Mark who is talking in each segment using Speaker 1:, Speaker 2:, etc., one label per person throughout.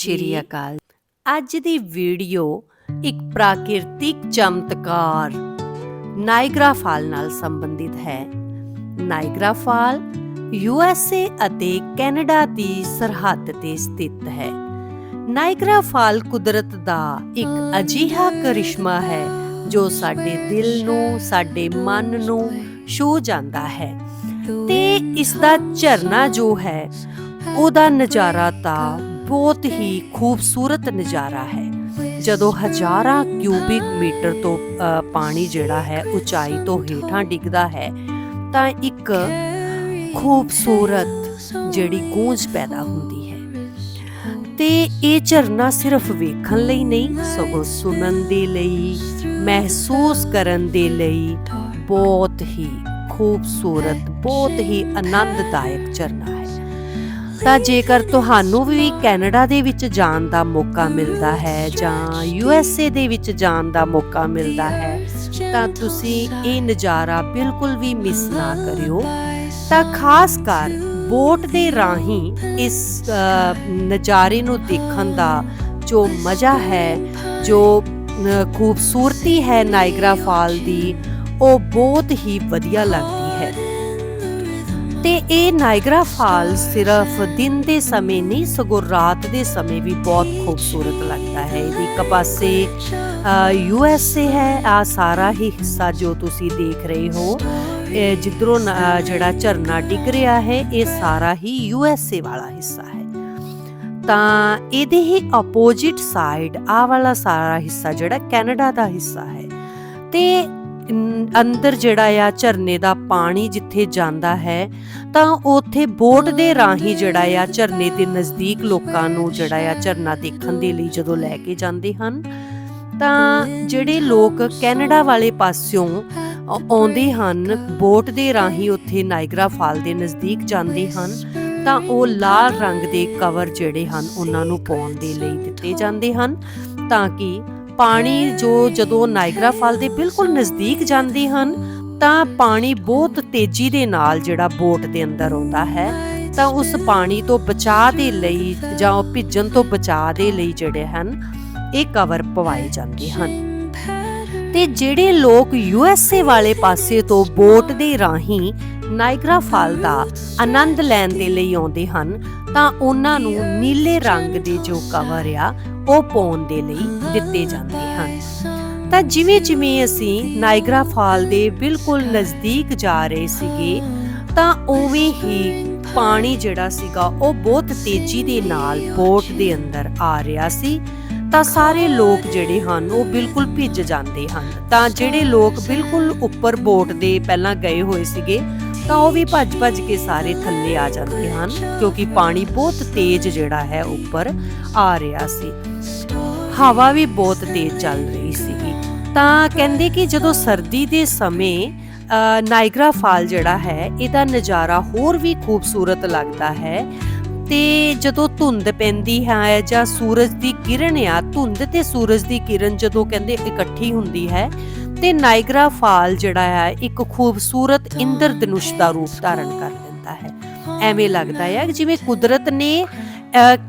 Speaker 1: ਸ਼੍ਰੀ ਅਕਾਲ। ਅੱਜ ਦੀ ਵੀਡੀਓ ਇੱਕ ਪ੍ਰਾਕਿਰਤਿਕ ਚਮਤਕਾਰ। ਨਾਇਗਰਾ ਫਾਲ ਨਾਲ ਸੰਬੰਧਿਤ ਹੈ। ਨਾਇਗਰਾ ਫਾਲ ਯੂਐਸਏ ਅਤੇ ਕੈਨੇਡਾ ਦੀ ਸਰਹੱਦ ਤੇ ਸਥਿਤ ਹੈ। ਨਾਇਗਰਾ ਫਾਲ ਕੁਦਰਤ ਦਾ ਇੱਕ ਅਜੀਹਾ ਕਰਿਸ਼ਮਾ ਹੈ ਜੋ ਸਾਡੇ ਦਿਲ ਨੂੰ ਸਾਡੇ ਮਨ ਨੂੰ ਛੂ ਜਾਂਦਾ ਹੈ ਤੇ ਇਸ ਦਾ ਝਰਨਾ ਜੋ ਹੈ ਉਹਦਾ ਨਜ਼ਾਰਾ ਤਾਂ ਬਹੁਤ ਹੀ ਖੂਬਸੂਰਤ ਨਜ਼ਾਰਾ ਹੈ। ਜਦੋਂ ਹਜ਼ਾਰਾਂ ਕਿਊਬਿਕ ਮੀਟਰ ਤੋਂ ਪਾਣੀ ਜਿਹੜਾ ਹੈ, ਉਚਾਈ ਤੋਂ ਹੇਠਾਂ ਡਿੱਗਦਾ ਹੈ, ਤਾਂ ਇੱਕ ਖੂਬਸੂਰਤ ਜਿਹੜੀ ਗੂੰਜ ਪੈਦਾ ਹੁੰਦੀ ਹੈ। ਤੇ ਇਹ ਝਰਨਾ ਸਿਰਫ ਵੇਖਣ ਲਈ ਨਹੀਂ, ਸਗੋਂ ਸੁਣਨ ਦੇ ਲਈ, ਮਹਿਸੂਸ ਕਰਨ ਦੇ ਲਈ ਬਹੁਤ ਹੀ ਖੂਬਸੂਰਤ, ਬਹੁਤ ਹੀ ਆਨੰਦਦਾਇਕ ਝਰਨਾ ਹੈ। ਤਾਂ ਜੇਕਰ ਤੁਹਾਨੂੰ ਵੀ ਕੈਨੇਡਾ ਦੇ ਵਿੱਚ ਜਾਣ ਦਾ ਮੌਕਾ ਮਿਲਦਾ ਹੈ ਜਾਂ ਯੂ ਐਸ ਏ ਦੇ ਵਿੱਚ ਜਾਣ ਦਾ ਮੌਕਾ ਮਿਲਦਾ ਹੈ, ਤਾਂ ਤੁਸੀਂ ਇਹ ਨਜ਼ਾਰਾ ਬਿਲਕੁਲ ਵੀ ਮਿਸ ਨਾ ਕਰਿਓ। ਤਾਂ ਖਾਸ ਕਰ ਬੋਟ ਦੇ ਰਾਹੀਂ ਇਸ ਨਜ਼ਾਰੇ ਨੂੰ ਦੇਖਣ ਦਾ ਜੋ ਮਜ਼ਾ ਹੈ, ਜੋ ਖੂਬਸੂਰਤੀ ਹੈ ਨਾਇਗਰਾ ਫਾਲ ਦੀ, ਉਹ ਬਹੁਤ ਹੀ ਵਧੀਆ ਲੱਗਦਾ ਤੇ ਇਹ ਨਾਇਗਰਾ ਫਾਲ ਸਿਰਫ ਦਿਨ ਦੇ ਸਮੇਂ ਨਹੀਂ, ਸਗੋਂ ਰਾਤ ਦੇ ਸਮੇਂ ਵੀ ਬਹੁਤ ਖੂਬਸੂਰਤ ਲੱਗਦਾ ਹੈ। ਇਹਦੀ ਇੱਕ ਪਾਸੇ ਯੂ ਐਸ ਏ ਹੈ, ਆ ਸਾਰਾ ਹੀ ਹਿੱਸਾ ਜੋ ਤੁਸੀਂ ਦੇਖ ਰਹੇ ਹੋ। ਜਿੱਧਰੋਂ ਜਿਹੜਾ ਝਰਨਾ ਡਿੱਗ ਰਿਹਾ ਹੈ, ਇਹ ਸਾਰਾ ਹੀ ਯੂ ਐਸ ਏ ਵਾਲਾ ਹਿੱਸਾ ਹੈ। ਤਾਂ ਇਹਦੇ ਹੀ ਆਪੋਜੀਟ ਸਾਈਡ ਆ ਵਾਲਾ ਸਾਰਾ ਹਿੱਸਾ ਜਿਹੜਾ ਕੈਨੇਡਾ ਦਾ ਹਿੱਸਾ ਹੈ। ਤੇ ਅੰਦਰ ਜਿਹੜਾ ਆ ਝਰਨੇ ਦਾ ਪਾਣੀ ਜਿੱਥੇ ਜਾਂਦਾ ਹੈ, ਤਾਂ ਉੱਥੇ ਬੋਟ ਦੇ ਰਾਹੀਂ ਜਿਹੜਾ ਆ ਝਰਨੇ ਦੇ ਨਜ਼ਦੀਕ ਲੋਕਾਂ ਨੂੰ ਜਿਹੜਾ ਆ ਝਰਨਾ ਦੇਖਣ ਦੇ ਲਈ ਜਦੋਂ ਲੈ ਕੇ ਜਾਂਦੇ ਹਨ, ਤਾਂ ਜਿਹੜੇ ਲੋਕ ਕੈਨੇਡਾ ਵਾਲੇ ਪਾਸਿਓਂ ਆਉਂਦੇ ਹਨ, ਬੋਟ ਦੇ ਰਾਹੀਂ ਉੱਥੇ ਨਾਇਗਰਾ ਫਾਲ ਦੇ ਨਜ਼ਦੀਕ ਜਾਂਦੇ ਹਨ, ਤਾਂ ਉਹ ਲਾਲ ਰੰਗ ਦੇ ਕਵਰ ਜਿਹੜੇ ਹਨ, ਉਹਨਾਂ ਨੂੰ ਪਾਉਣ ਦੇ ਲਈ ਦਿੱਤੇ ਜਾਂਦੇ ਹਨ, ਤਾਂ ਕਿ ਪਾਣੀ ਜੋ ਜਦੋਂ ਨਾਇਗਰਾ ਫਾਲ ਦੇ ਬਿਲਕੁਲ ਨਜ਼ਦੀਕ ਜਾਂਦੇ ਹਨ, ਤਾਂ ਪਾਣੀ ਬਹੁਤ ਤੇਜ਼ੀ ਦੇ ਨਾਲ ਜਿਹੜਾ ਬੋਟ ਦੇ ਅੰਦਰ ਆਉਂਦਾ ਹੈ। ਤਾਂ ਉਸ ਪਾਣੀ ਤੋਂ ਬਚਾਅ ਦੇ ਲਈ ਜਾਂ ਉਹ ਭਿੱਜਣ ਤੋਂ ਬਚਾਅ ਦੇ ਲਈ ਜਿਹੜੇ ਹਨ, ਇਹ ਕਵਰ ਪਵਾਏ ਜਾਂਦੇ ਹਨ। ਤੇ ਜਿਹੜੇ ਲੋਕ ਯੂ ਐਸ ਏ ਵਾਲੇ ਪਾਸੇ ਤੋਂ ਬੋਟ ਦੇ ਰਾਹੀਂ ਨਾਇਗਰਾ ਫਾਲ ਦਾ ਆਨੰਦ ਲੈਣ ਦੇ ਲਈ ਆਉਂਦੇ ਹਨ, ਤਾਂ ਉਹਨਾਂ ਨੂੰ ਨੀਲੇ ਰੰਗ ਦੇ ਜੋ ਕਵਰ ਆ, ਉਹ ਪਾਉਣ ਦੇ ਲਈ ਦਿੱਤੇ ਜਾਂਦੇ ਹਨ। ਤਾਂ ਜਿਵੇਂ ਜਿਵੇਂ ਅਸੀਂ ਨਾਇਗਰਾ ਫਾਲ ਦੇ ਬਿਲਕੁਲ ਨਜ਼ਦੀਕ ਜਾ ਰਹੇ ਸੀਗੇ, ਤਾਂ ਉਵੇਂ ਹੀ ਪਾਣੀ ਜਿਹੜਾ ਸੀਗਾ, ਉਹ ਬਹੁਤ ਤੇਜ਼ੀ ਦੇ ਨਾਲ ਬੋਟ ਦੇ ਅੰਦਰ ਆ ਰਿਹਾ ਸੀ। ਤਾਂ ਸਾਰੇ ਲੋਕ ਜਿਹੜੇ ਹਨ, ਉਹ ਬਿਲਕੁਲ ਭਿੱਜ ਜਾਂਦੇ ਹਨ। ਤਾਂ ਜਿਹੜੇ ਲੋਕ ਬਿਲਕੁਲ ਉੱਪਰ ਬੋਟ ਦੇ ਪਹਿਲਾਂ ਗਏ ਹੋਏ ਸੀਗੇ ਤਾਂ ਉਹ ਵੀ ਭੱਜ-ਭੱਜ ਕੇ ਸਾਰੇ ਥੱਲੇ ਆ ਜਾਂਦੇ ਹਨ, ਕਿਉਂਕਿ ਪਾਣੀ ਬਹੁਤ ਤੇਜ਼ ਜਿਹੜਾ ਹੈ ਉੱਪਰ ਆ ਰਿਹਾ ਸੀ। ਹਵਾ ਵੀ ਬਹੁਤ ਤੇਜ਼ ਚੱਲ ਰਹੀ ਸੀਗੀ। ਤਾਂ ਕਹਿੰਦੇ ਕਿ ਜਦੋਂ ਸਰਦੀ ਦੇ ਸਮੇਂ ਨਾਇਗਰਾ ਫਾਲ ਜਿਹੜਾ ਹੈ, ਇਹਦਾ ਨਜ਼ਾਰਾ ਹੋਰ ਵੀ ਖੂਬਸੂਰਤ ਲੱਗਦਾ ਹੈ। ਤੇ ਜਦੋਂ ਧੁੰਦ ਪੈਂਦੀ ਹੈ ਜਾਂ ਸੂਰਜ ਦੀ ਕਿਰਨ ਆ, ਧੁੰਦ ਤੇ ਸੂਰਜ ਦੀ ਕਿਰਨ ਜਦੋਂ ਕਹਿੰਦੇ ਇਕੱਠੀ ਹੁੰਦੀ ਹੈ ਤੇ ਨਾਇਗਰਾ ਫਾਲ ਜਿਹੜਾ ਹੈ ਇੱਕ ਖੂਬਸੂਰਤ ਇੰਦਰਧਨੁਸ਼ ਦਾ ਰੂਪ ਧਾਰਨ ਕਰ ਲੈਂਦਾ ਹੈ। ਐਵੇਂ ਲੱਗਦਾ ਹੈ ਜਿਵੇਂ ਕੁਦਰਤ ਨੇ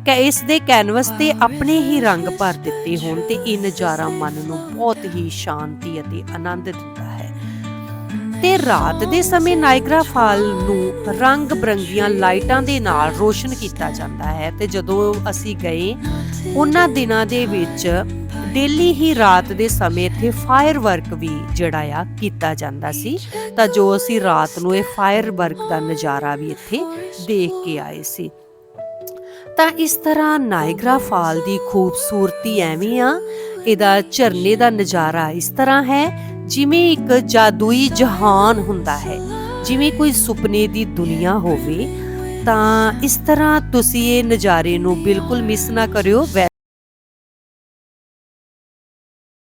Speaker 1: ਇਸ ਦੇ ਕੈਨਵਸ ਤੇ ਆਪਣੇ ਹੀ ਰੰਗ ਭਰ ਦਿੱਤੇ ਹੋਣ ਤੇ ਇਹ ਨਜ਼ਾਰਾ ਮਨ ਨੂੰ ਬਹੁਤ ਹੀ ਸ਼ਾਂਤੀ ਅਤੇ ਆਨੰਦ ਦਿੰਦਾ ਹੈ। ਤੇ ਰਾਤ ਦੇ ਸਮੇਂ ਨਾਇਗਰਾ ਫਾਲ ਨੂੰ ਰੰਗ ਬਰੰਗੀਆਂ ਲਾਈਟਾਂ ਦੇ ਨਾਲ ਰੋਸ਼ਨ ਕੀਤਾ ਜਾਂਦਾ ਹੈ ਤੇ ਜਦੋਂ ਅਸੀਂ ਗਏ, ਉਹਨਾਂ ਦਿਨਾਂ ਦੇ ਵਿੱਚ ਡੇਲੀ ਹੀ ਰਾਤ ਦੇ ਸਮੇਂ ਇੱਥੇ ਫਾਇਰ ਵਰਕ ਵੀ ਜਿਹੜਾ ਆ ਕੀਤਾ ਜਾਂਦਾ ਸੀ। ਤਾਂ ਜੋ ਅਸੀਂ ਰਾਤ ਨੂੰ ਇਹ ਫਾਇਰ ਵਰਕ ਦਾ ਨਜ਼ਾਰਾ ਵੀ ਇੱਥੇ ਦੇਖ ਕੇ ਆਏ ਸੀ। ਤਾਂ ਇਸ ਤਰ੍ਹਾਂ ਨਾਇਗਰਾ ਫਾਲ ਦੀ ਖੂਬਸੂਰਤੀ ਐਵੇਂ ਆ, ਇਹਦਾ ਝਰਨੇ ਦਾ ਨਜ਼ਾਰਾ ਇਸ ਤਰ੍ਹਾਂ ਹੈ, ਜਿਵੇਂ ਇੱਕ ਜਾਦੂਈ ਜਹਾਨ ਹੁੰਦਾ ਹੈ, ਜਿਵੇਂ ਕੋਈ ਸੁਪਨੇ ਦੀ ਦੁਨੀਆ ਹੋਵੇ। ਤਾਂ ਇਸ ਤਰ੍ਹਾਂ ਤੁਸੀਂ ਇਹ ਨਜ਼ਾਰੇ ਨੂੰ ਬਿਲਕੁਲ ਮਿਸ ਨਾ ਕਰਿਓ, ਵੈ-